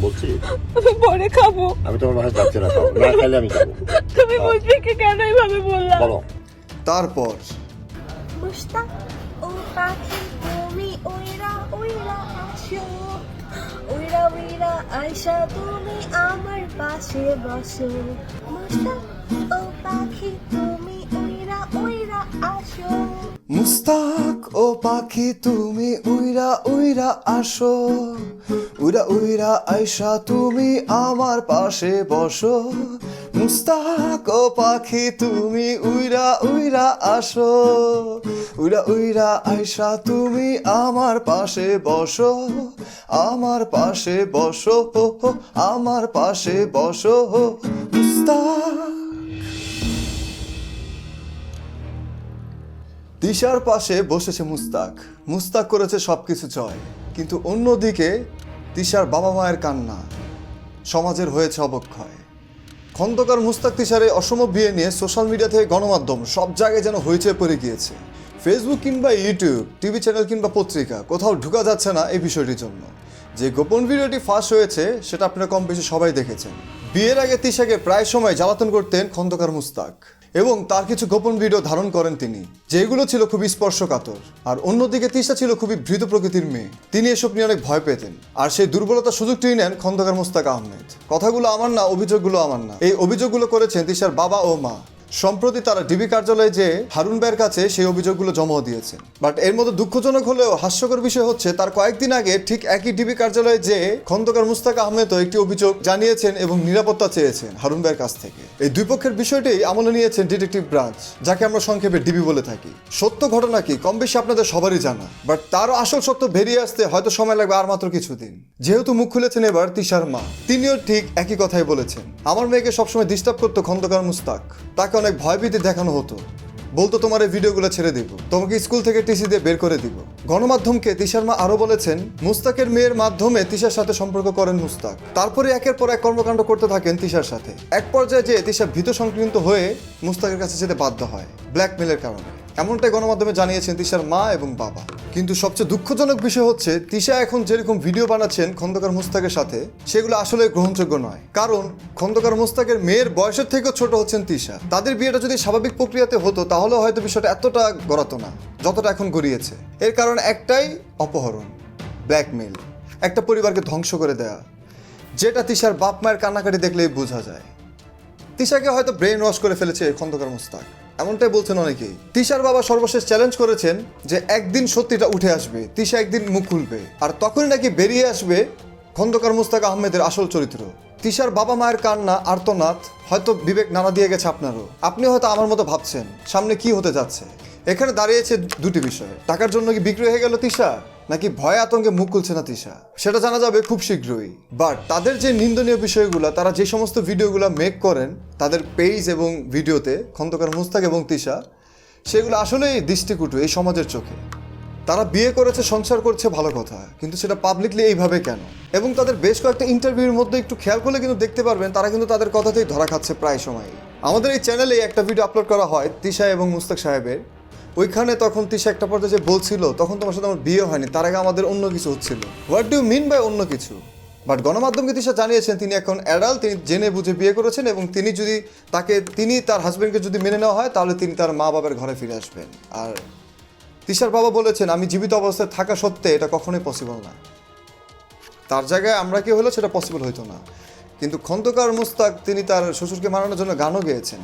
বলছি। আমি পরে খাব। আমি তোমার বাসায় যাচ্ছি না খাব। না খাইলে আমি যাব। তুমি মুশফিককে কেন এইভাবে বললা? বলো। তারপর? মুস্তাক ও পাখি তুমি ওইরা ওইরা আসো। ওইরা ওইরা আয়সা তুমি আমার পাশে বসো। মুস্তাক ও পাখি তুমি ওইরা ওইরা আসো। মুস্তাক ও পাখি, তুমি উইরা উইরা আসো। উইরা উইরা আইসা তুমি আমার পাশে বসো। মুস্তাক, ও পাখি, তুমি উইরা উইরা আসো। উইরা উইরা আইসা তুমি আমার পাশে বসো। আমার পাশে বসো আমার পাশে বসো মুস্তাক দিশার পাশে বসেছে মুস্তাক। মুস্তাক করেছে সব কিছু জয়। কিন্তু অন্যদিকে তিশার বাবা মায়ের কান্না, সমাজের হয়েছে অবক্ষয়। খন্দকার মুস্তাক তিশার অসম বিয়ে নিয়ে সোশ্যাল মিডিয়া থেকে গণমাধ্যম সব জায়গায় যেন হইচে পড়ে গিয়েছে। ফেসবুক কিংবা ইউটিউব, টিভি চ্যানেল কিংবা পত্রিকা, কোথাও ঢুকা যাচ্ছে না এই বিষয়টির জন্য। যে গোপন ভিডিওটি ফাঁস হয়েছে, সেটা আপনারা কম বেশি সবাই দেখেছেন। বিয়ের আগে তিশাকে প্রায় সময় জ্বালাতন করতেন খন্দকার মুস্তাক। এবং তার কিছু গোপন ভিডিও ধারণ করেন তিনি, যেগুলো ছিল খুবই স্পর্শকাতর। আর অন্যদিকে তিশা ছিল খুবই ভৃত প্রকৃতির মেয়ে। তিনি এসব নিয়ে অনেক ভয় পেতেন। আর সেই দুর্বলতার সুযোগটি নেন খন্দকার মোস্তাক আহমেদ। কথাগুলো আমার না, অভিযোগগুলো আমার না। এই অভিযোগগুলো করেছেন তিশার বাবা ও মা। সম্প্রতি তারা ডিবি কার্যালয়ে যে হারুন ভাইয়ের কাছে সেই অভিযোগগুলো জমাও দিয়েছেন বাট এর মধ্যে দুঃখজনক হলেও হাস্যকর বিষয় হচ্ছে, তার কয়েকদিন আগে ঠিক একই ডিবি কার্যালয়ে যে খন্দকার মুস্তাক আহমেদও একটি অভিযোগ জানিয়েছেন এবং নিরাপত্তা চেয়েছেন হারুন ভাইয়ের কাছ থেকে। এই দুই পক্ষের বিষয়টি আমলে নিয়েছেন ডিটেকটিভ ব্রাঞ্চ, যাকে আমরা সংক্ষেপে ডিবি বলে থাকি। সত্য ঘটনা কি? কম বেশি আপনাদের সবারই জানা। বাট তারও আসল সত্য বেরিয়ে আসতে হয়তো সময় লাগবে আর মাত্র কিছুদিন। যেহেতু মুখ খুলেছেন এবার তিশার মা, তিনিও ঠিক একই কথাই বলেছেন। আমার মেয়েকে সবসময় ডিস্টার্ব করতো খন্দকার মুস্তাক। তাকে অনেক ভয়ভীতি দেখানো হতো। বলতো, তোমার এই ভিডিওগুলো ছেড়ে দিব। তোমাকে স্কুল থেকে টিসি দিয়ে বের করে দিব। গণমাধ্যমকে তিশার মা আরও বলেছেন, মুস্তাকের মেয়ের মাধ্যমে তিশার সাথে সম্পর্ক করেন মুস্তাক। তারপরে একের পর এক কর্মকাণ্ড করতে থাকেন তিশার সাথে। এক পর্যায়ে যে তিশা ভীত সংক্রান্ত হয়ে মুস্তাকের কাছে যেতে বাধ্য হয় ব্ল্যাকমেলের কারণে। এমনটাই গণমাধ্যমে জানিয়েছেন তিশার মা এবং বাবা। কিন্তু সবচেয়ে দুঃখজনক বিষয় হচ্ছে, তিশা এখন যেরকম ভিডিও বানাচ্ছেন খন্দকার মুস্তাকের সাথে, সেগুলো আসলে গ্রহণযোগ্য নয়। কারণ খন্দকার মুস্তাকের মেয়ের বয়সের থেকেও ছোট হচ্ছেন তিশা। তাদের বিয়েটা যদি স্বাভাবিক প্রক্রিয়াতে হতো, তাহলে হয়তো বিষয়টা এতটা গড়াতো না, যতটা এখন গড়িয়েছে। এর কারণ একটাই, অপহরণ ব্ল্যাকমেল একটা পরিবারকে ধ্বংস করে দেয়া। যেটা তিশার বাপ মায়ের কান্নাকাটি দেখলেই বোঝা যায়। তিশাকে হয়তো ব্রেন ওয়াশ করে ফেলেছে খন্দকার মুস্তাক। এমনটাই বলছেন অনেকেই। তিশার বাবা সর্বশেষ চ্যালেঞ্জ করেছেন যে একদিন সত্যিটা উঠে আসবে, তিশা একদিন মুখ খুলবে। আর তখনই নাকি বেরিয়ে আসবে খন্দকার মুস্তাক আহমেদের আসল চরিত্র। তিশার বাবা মায়ের কান্না, আর্তনাদ, হয়তো বিবেক নানা দিয়ে গেছে আপনারও। আপনি হয়তো আমার মতো ভাবছেন, সামনে কি হতে যাচ্ছে? এখানে দাঁড়িয়েছে দুটি বিষয়। টাকার জন্য কি বিক্রি হয়ে গেল তিশা? নাকি ভয় আতঙ্কে মুখ খুলছে না তিশা সেটা জানা যাবে খুব শীঘ্রই। বাট তাদের যে নিন্দনীয় বিষয়গুলো, তারা যে সমস্ত ভিডিওগুলো মেক করেন, তাদের পেজ এবং ভিডিওতে, খন্দকার মুস্তাক এবং তিশা সেগুলো আসলেই দৃষ্টিকুটু এই সমাজের চোখে। তারা বিয়ে করেছে, সংসার করছে ভালো কথা, কিন্তু সেটা পাবলিকলি এইভাবে কেন? এবং তাদের বেশ কয়েকটা ইন্টারভিউর মধ্যে একটু খেয়াল করলে কিন্তু দেখতে পারবেন, তারা কিন্তু তাদের কথাতেই ধরা খাচ্ছে প্রায় সময় আমাদের এই চ্যানেলে একটা ভিডিও আপলোড করা হয় তিশা এবং মুস্তাক সাহেবের। ওইখানে তখন তিশা একটা পর্যায়ে যে বলছিল, তখন তোমার সাথে আমার বিয়ে হয়নি, তার আগে আমাদের অন্য কিছু হচ্ছিল। হোয়াট ডু মিন বাই অন্য কিছু? বাট গণমাধ্যমকে তিশা জানিয়েছেন, তিনি এখন অ্যাডাল, তিনি জেনে বুঝে বিয়ে করেছেন এবং তিনি যদি তাকে, তিনি তার হাজব্যান্ডকে যদি মেনে নেওয়া হয়, তাহলে তিনি তার মা বাবার ঘরে ফিরে আসবেন। আর তিশার বাবা বলেছেন, আমি জীবিত অবস্থায় থাকা সত্ত্বে এটা কখনোই পসিবল না। তার জায়গায় আমরা কি হলো, সেটা পসিবল হইতো না। কিন্তু খন্দকার মুস্তাক, তিনি তার শ্বশুরকে মানানোর জন্য গানও গেয়েছেন।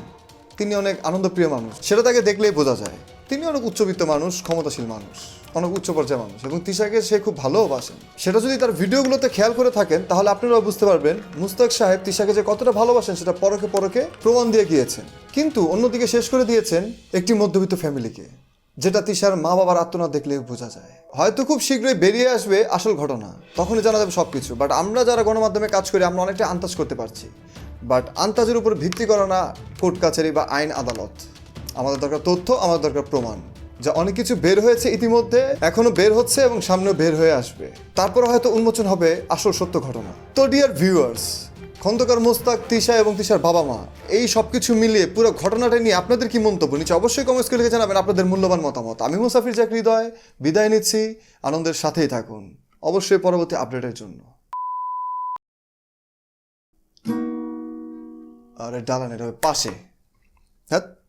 তিনি অনেক আনন্দপ্রিয় মানুষ। সেটা তাকে দেখলেই বোঝা যায়। তিনি অনেক উচ্চবিত্ত মানুষ, ক্ষমতাশীল মানুষ, অনেক উচ্চ পর্যায়ের মানুষ এবং তিশাকে সে খুব ভালোবাসেন। সেটা যদি তার ভিডিওগুলোতে খেয়াল করে থাকেন, তাহলে আপনারাও বুঝতে পারবেন মুস্তাক সাহেব তিশাকে যে কতটা ভালোবাসেন সেটা পরকে পরকে প্রমাণ দিয়ে গিয়েছেন। কিন্তু অন্যদিকে শেষ করে দিয়েছেন একটি মধ্যবিত্ত ফ্যামিলিকে, যেটা তিশার মা বাবার আত্মনাদ দেখলে বোঝা যায়। হয়তো খুব শীঘ্রই বেরিয়ে আসবে আসল ঘটনা, তখনই জানা যাবে সব কিছু বাট আমরা যারা গণমাধ্যমে কাজ করি, আমরা অনেকটা আন্দাজ করতে পারছি। বাট আন্তাজের উপর ভিত্তি করে না কোর্ট কাছারি বা আইন আদালত। আমাদের দরকার তথ্য, আমাদের দরকার প্রমাণ। যা অনেক কিছু বের হয়েছে ইতিমধ্যে, এখনও বের হচ্ছে এবং সামনেও বের হয়ে আসবে। তারপর হয়তো উন্মোচন হবে আসল সত্য ঘটনা। তো ডিয়ার ভিউয়ার্স খন্দকার মোস্তাক, তিশা এবং তিশার বাবা মা, এই সব কিছু মিলিয়ে পুরো ঘটনাটা নিয়ে আপনাদের কি মন্তব্য? নিচে অবশ্যই কমেন্টস করে লিখে জানাবেন আপনাদের মূল্যবান মতামত। আমি মুসাফির চাকরি হৃদয় বিদায় নিচ্ছি। আনন্দের সাথেই থাকুন। অবশ্যই পরবর্তী আপডেটের জন্য। আরে ডালান এটা পাশে। হ্যাঁ?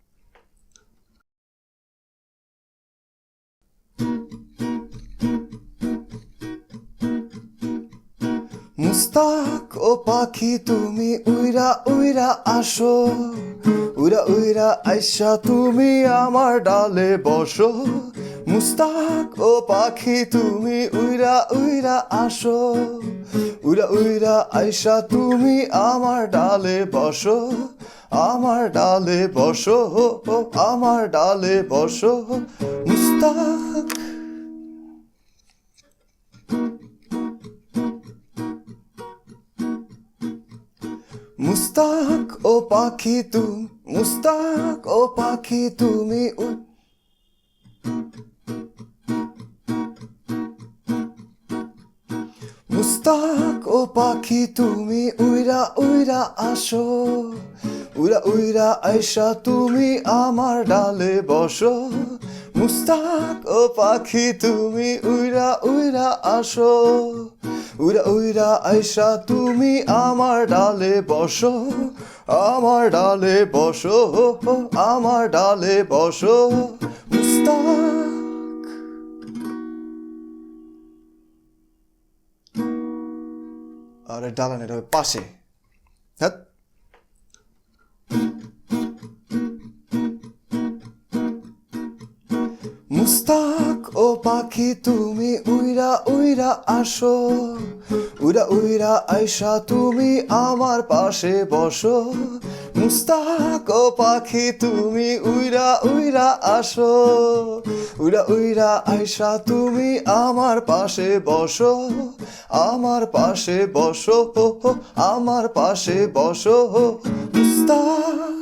মুস্তাক ও পাখি, তুমি উইরা উইরা আসো। উইরা উইরা আইসা তুমি আমার ডালে বসো। মুস্তাক ও পাখি, তুমি উইরা উইরা আসো। উইরা উইরা আইসা তুমি আমার ডালে বসো। আমার ডালে বসো, আমার ডালে বসো। মুস্তাক মুস্তাক ও পাখি তু, মুস্তাক ও পাখি তুমি মুস্তাক ও পাখি তুমি উইরা উইরা আসো, উইরা উইরা আইসা তুমি আমার ডালে বসো। মুস্তাক ও পাখি, তুমি উইরা উইরা আসো। উইরা উইরা আইসা, তুমি আমার ডালে বসো। আমার ডালে বসো, আমার ডালে বসো। মুস্তাক। আরে ডালান এটা হবে পাশে। হ্যাঁ? মুস্তাক, ও পাখি তুমি উইরা উইরা আসো, উইরা উইরা আইসা তুমি আমার পাশে বসো। মুস্তাক, ও পাখি তুমি উইরা উইরা আসো, উইরা উইরা আইসা তুমি আমার পাশে বসো, আমার পাশে বসো আমার পাশে বসো মুস্তাক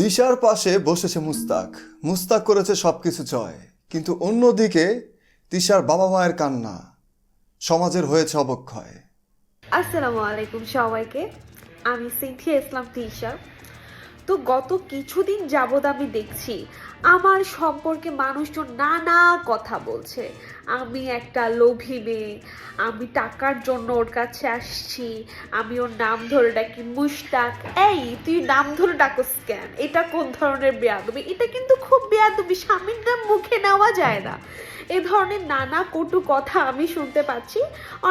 দিশার পাশে বসেছে মুস্তাক। মুস্তাক করেছে সব কিছু জয়। কিন্তু অন্যদিকে তিশার বাবা মায়ের কান্না। সমাজের হয়েছে অবক্ষয়। আসসালামু আলাইকুম সবাইকে। আমি সিনথিয়া ইসলাম তিশা তো গত কিছুদিন যাবৎ আমি দেখছি আমার সম্পর্কে মানুষজন নানা কথা বলছে। আমি একটা লোভী মেয়ে, আমি টাকার জন্য ওর কাছে আসছি, আমি ওর নাম ধরে ডাকি মুশতাক। এই, তুই নাম ধরে ডাকস কেন? এটা কোন ধরনের বেয়াদবি? এটা কিন্তু খুব বেয়াদবি, স্বামীর নাম মুখে নেওয়া যায় না। এ ধরনের নানা কটু কথা আমি শুনতে পাচ্ছি।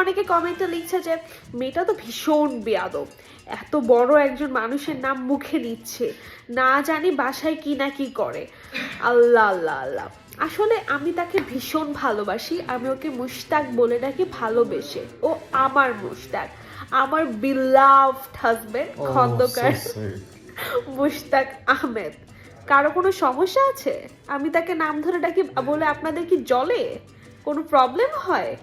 অনেকে কমেন্টে লিখছে যে মেয়েটা তো ভীষণ বেয়াদব। এত বড় একজন মানুষের নাম মুখে নিচ্ছে। না জানি বাসায় কি না কি করে। আল্লাহ আল্লাহ আল্লাহ। আসলে আমি তাকে ভীষণ ভালোবাসি। আমি ওকে মুশতাক বলে ডাকি ভালোবেসে। ও আমার মুশতাক। আমার বিলাভড হাজবেন্ড খন্দকার মুশতাক আহমেদ। কারও কোনো সমস্যা আছে? আমি তাকে নাম ধরে ডাকি বলে আপনাদের কি জলে কোনো প্রবলেম হয়?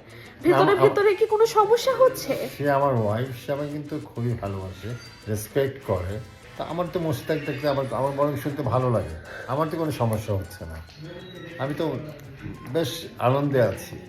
ভেতরে ভেতরে কি কোনো সমস্যা হচ্ছে? সে আমার ওয়াইফ সে আমাকে কিন্তু খুবই ভালোবাসে রেসপেক্ট করে। তা আমার তো মোস্তাক দেখতে আমার আমার বরং শুনতে ভালো লাগে। আমার তো কোনো সমস্যা হচ্ছে না। আমি তো বেশ আনন্দে আছি।